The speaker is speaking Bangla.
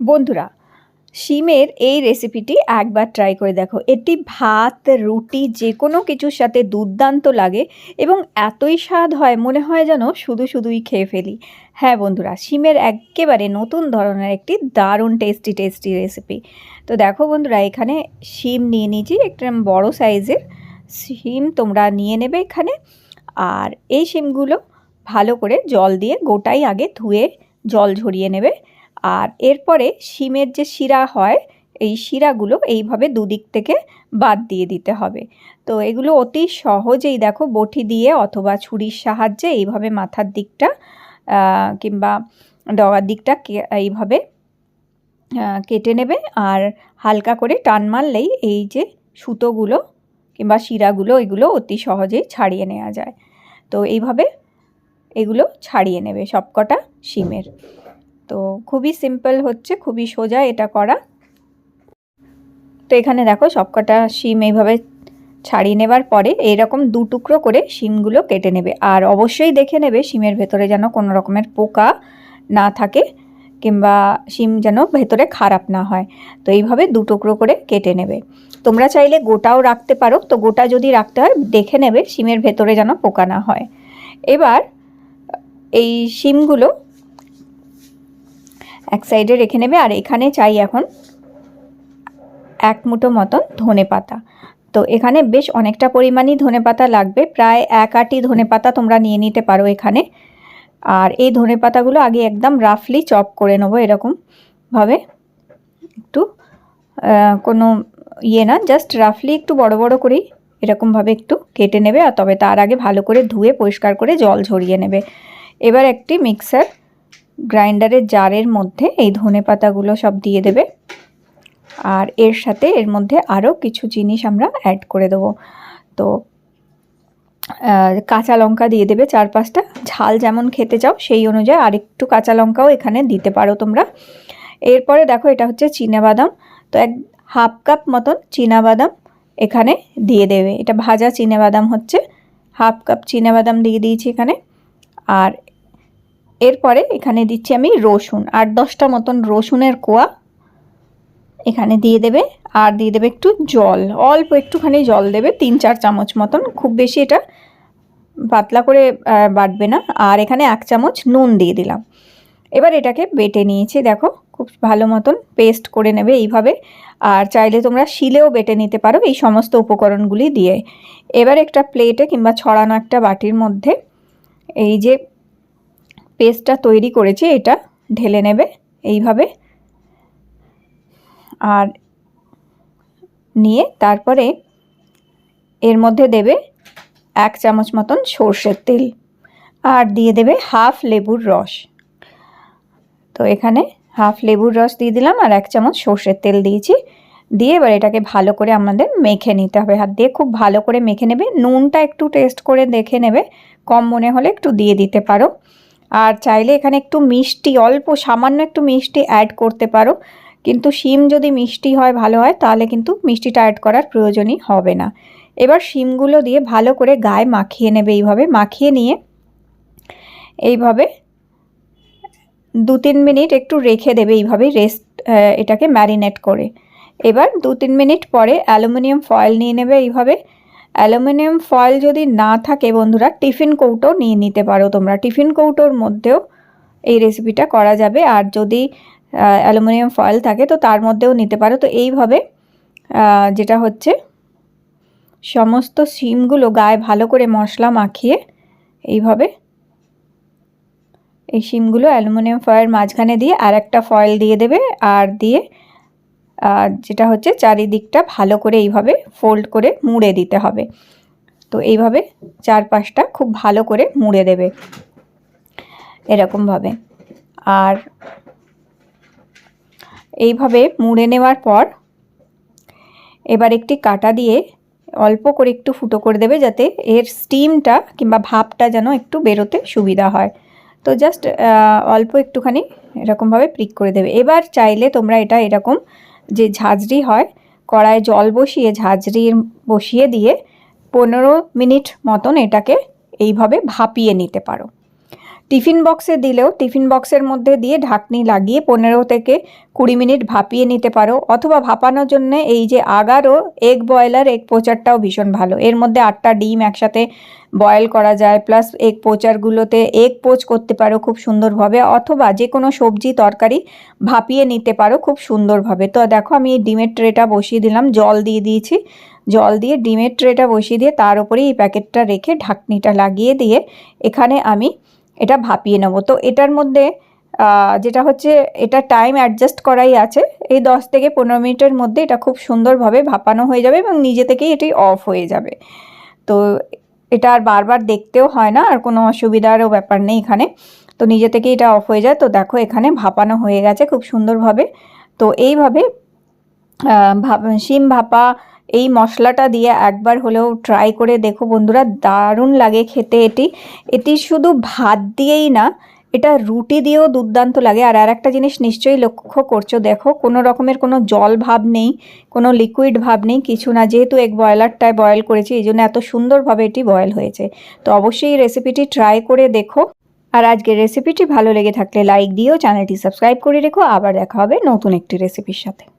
বন্ধুরা, শিমের এই রেসিপিটি একবার ট্রাই করে দেখো। এটি ভাত, রুটি যে কোনো কিছুর সাথে দুর্দান্ত লাগে এবং এতই স্বাদ হয়, মনে হয় যেন শুধু শুধুই খেয়ে ফেলি। হ্যাঁ বন্ধুরা, শিমের একেবারে নতুন ধরনের একটি দারুণ টেস্টি টেস্টি রেসিপি তো দেখো বন্ধুরা, এখানে শিম নিয়ে নিয়েছি, একটা বড় সাইজের শিম তোমরা নিয়ে নেবে এখানে। আর এই শিমগুলো ভালো করে জল দিয়ে গোটাই আগে ধুয়ে জল ঝরিয়ে নেবে। আর এরপরে শিমের যে শিরা হয়, এই শিরাগুলো এইভাবে দুদিক থেকে বাদ দিয়ে দিতে হবে। তো এগুলো অতি সহজেই দেখো বটি দিয়ে অথবা ছুরির সাহায্যে এইভাবে মাথার দিকটা কিংবা ডগার দিকটা এইভাবে কেটে নেবে আর হালকা করে টান মারলেই এই যে সুতোগুলো কিংবা শিরাগুলো এগুলো অতি সহজেই ছাড়িয়ে নেওয়া যায়। তো এইভাবে এগুলো ছাড়িয়ে নেবে সবকটা শিমের। তো খুবই সিম্পল হচ্ছে, খুবই সোজা এটা করা। তো এখানে দেখো সবকটা শিম এইভাবে ছাড়িয়ে নেবার পরে এইরকম দু টুকরো করে শিমগুলো কেটে নেবে। আর অবশ্যই দেখে নেবে শিমের ভেতরে যেন কোনো রকমের পোকা না থাকে কিংবা শিম যেন ভেতরে খারাপ না হয়। তো এইভাবে দু টুকরো করে কেটে নেবে। তোমরা চাইলে গোটাও রাখতে পারো। তো গোটা যদি রাখতে হয়, দেখে নেবে শিমের ভেতরে যেন পোকা না হয়। এবার এই শিমগুলো এক সাইডে রেখে নেবে আর এখানে চাই এখন এক মুঠো মতন ধনে পাতা তো এখানে বেশ অনেকটা পরিমাণই ধনে পাতা লাগবে, প্রায় এক আটি ধনে পাতা তোমরা নিয়ে নিতে পারো এখানে। আর এই ধনে পাতাগুলো আগে একদম রাফলি চপ করে নেব এরকমভাবে একটু কোনো ইয়ে না, জাস্ট রাফলি একটু বড় বড় করেই এরকমভাবে একটু কেটে নেবে আর তবে তার আগে ভালো করে ধুয়ে পরিষ্কার করে জল ঝরিয়ে নেবে। এবার একটি মিক্সার গ্রাইন্ডারের জারের মধ্যে এই ধনে পাতাগুলো সব দিয়ে দেবে। আর এর সাথে এর মধ্যে আরও কিছু জিনিস আমরা অ্যাড করে দেবো। তো কাঁচা লঙ্কা দিয়ে দেবে চার পাঁচটা ঝাল যেমন খেতে চাও সেই অনুযায়ী আরেকটু কাঁচা লঙ্কাও এখানে দিতে পারো তোমরা। এরপরে দেখো এটা হচ্ছে বাদাম তো এক হাফ কাপ মতন বাদাম এখানে দিয়ে দেবে। এটা ভাজা বাদাম হচ্ছে। হাফ কাপ বাদাম দিয়ে দিয়েছি এখানে। আর এরপরে এখানে দিচ্ছি আমি রসুন আট দশটা মতন রসুনের কোয়া এখানে দিয়ে দেবে, আর দিয়ে দেবে একটু জল, অল্প একটুখানি জল দেবে, তিন চার চামচ মতন, খুব বেশি এটা পাতলা করে বাটবে না, আর এখানে এক চামচ নুন দিয়ে দিলাম। এবার এটাকে বেটে নিয়েছি, দেখো, খুব ভালো মতন পেস্ট করে নেবে এইভাবে, আর চাইলে তোমরা শিলেও বেটে নিতে পারো এই সমস্ত উপকরণগুলি দিয়ে। এবার একটা প্লেটে কিংবা ছড়ানো একটা বাটির মধ্যে এই যে পেস্টটা তৈরি করেছি, এটা ঢেলে নেবে এইভাবে। আর নিয়ে তারপরে এর মধ্যে দেবে এক চামচ মতন সর্ষের তেল আর দিয়ে দেবে হাফ লেবুর রস। তো এখানে হাফ লেবুর রস দিয়ে দিলাম আর এক চামচ সর্ষের তেল দিয়েছি। দিয়ে এবার এটাকে ভালো করে আমাদের মেখে নিতে হবে। হাত দিয়ে খুব ভালো করে মেখে নেবে। নুনটা একটু টেস্ট করে দেখে নেবে। কম মনে হলে একটু দিয়ে দিতে পারো। আর চাইলে এখানে একটু মিষ্টি, অল্প, সামান্য একটু মিষ্টি অ্যাড করতে পারো। কিন্তু শিম যদি মিষ্টি হয়, ভালো হয়, তাহলে কিন্তু মিষ্টিটা অ্যাড করার প্রয়োজনই হবে না। এবার শিমগুলো দিয়ে ভালো করে গায়ে মাখিয়ে নেবে এইভাবে। মাখিয়ে নিয়ে এইভাবে দু তিন মিনিট একটু রেখে দেবে এইভাবেই রেস্ট এটাকে ম্যারিনেট করে। এবার দু তিন মিনিট পরে অ্যালুমিনিয়াম ফয়েল নিয়ে নেবে এইভাবে। অ্যালুমিনিয়াম ফয়েল যদি না থাকে বন্ধুরা, টিফিন কৌটো নিয়ে নিতে পারো তোমরা। টিফিন কৌটোর মধ্যেও এই রেসিপিটা করা যাবে। আর যদি অ্যালুমিনিয়াম ফয়েল থাকে তো তার মধ্যেও নিতে পারো। তো এইভাবে যেটা হচ্ছে, সমস্ত শিমগুলো গায়ে ভালো করে মশলা মাখিয়ে এইভাবে এই শিমগুলো অ্যালুমিনিয়াম ফয়েল মাঝখানে দিয়ে আর একটা ফয়েল দিয়ে দেবে। আর দিয়ে যেটা হচ্ছে চারিদিকটা ভালো করে এইভাবে ফোল্ড করে মুড়ে দিতে হবে। তো এইভাবে চার পাঁচটা খুব ভালো করে মুড়ে দেবে এরকমভাবে। আর এইভাবে মুড়ে নেওয়ার পর এবার একটি কাটা দিয়ে অল্প করে একটু ফুটো করে দেবে যাতে এর স্টিমটা কিংবা ভাপটা যেন একটু বেরোতে সুবিধা হয়। তো জাস্ট অল্প একটুখানি এরকমভাবে প্রিক করে দেবে। এবার চাইলে তোমরা এটা এরকম যে ঝাঁঝরি হয় কড়ায় জল বসিয়ে ঝাঁঝরি বসিয়ে দিয়ে পনেরো মিনিট মতন এটাকে এইভাবে ভাপিয়ে নিতে পারো। টিফিন বক্সে দিলেও টিফিন বক্সের মধ্যে দিয়ে ঢাকনি লাগিয়ে পনেরো থেকে কুড়ি মিনিট ভাপিয়ে নিতে পারো অথবা ভাপানোর জন্য এই যে আগারও এগ বয়লার এগ পোচারটাও ভীষণ ভালো। এর মধ্যে আটটা ডিম একসাথে বয়েল করা যায়, প্লাস এগ পোচারগুলোতে এগ পোচ করতে পারো খুব সুন্দরভাবে অথবা যে কোনো সবজি তরকারি ভাপিয়ে নিতে পারো খুব সুন্দরভাবে। তো দেখো আমি এই ডিমের ট্রেটা বসিয়ে দিলাম, জল দিয়ে দিয়েছি। জল দিয়ে ডিমের ট্রেটা বসিয়ে দিয়ে তার উপরে এই প্যাকেটটা রেখে ঢাকনিটা লাগিয়ে দিয়ে এখানে আমি এটা ভাপিয়ে নেব। তো এটার মধ্যে যেটা হচ্ছে, এটা টাইম অ্যাডজাস্ট করাই আছে। এই দশ থেকে পনেরো মিনিটের মধ্যে এটা খুব সুন্দরভাবে ভাপানো হয়ে যাবে এবং নিজে থেকেই এটি অফ হয়ে যাবে। তো এটা আর বারবার দেখতেও হয় না, আর কোনো অসুবিধারও ব্যাপার নেই এখানে। তো নিজে থেকেই এটা অফ হয়ে যায়। তো দেখো এখানে ভাপানো হয়ে গেছে খুব সুন্দরভাবে। তো এইভাবে ভাপ, শিম ভাপা এই মশলাটা দিয়ে একবার হলেও ট্রাই করে দেখো বন্ধুরা, দারুণ লাগে খেতে এটি। এটি শুধু ভাত দিয়েই না, এটা রুটি দিয়েও দুর্দান্ত লাগে। আর আর একটা জিনিস নিশ্চয়ই লক্ষ্য করছ, দেখো কোনো রকমের কোনো জল ভাব নেই, কোনো লিকুইড ভাব নেই, কিছু না। যেহেতু এক বয়লারটায় বয়েল করেছি, এই জন্য এত সুন্দরভাবে এটি বয়েল হয়েছে। তো অবশ্যই এই রেসিপিটি ট্রাই করে দেখো। আর আজকের রেসিপিটি ভালো লেগে থাকলে লাইক দিও চ্যানেলটি সাবস্ক্রাইব করে রেখো। আবার দেখা হবে নতুন একটি রেসিপির সাথে।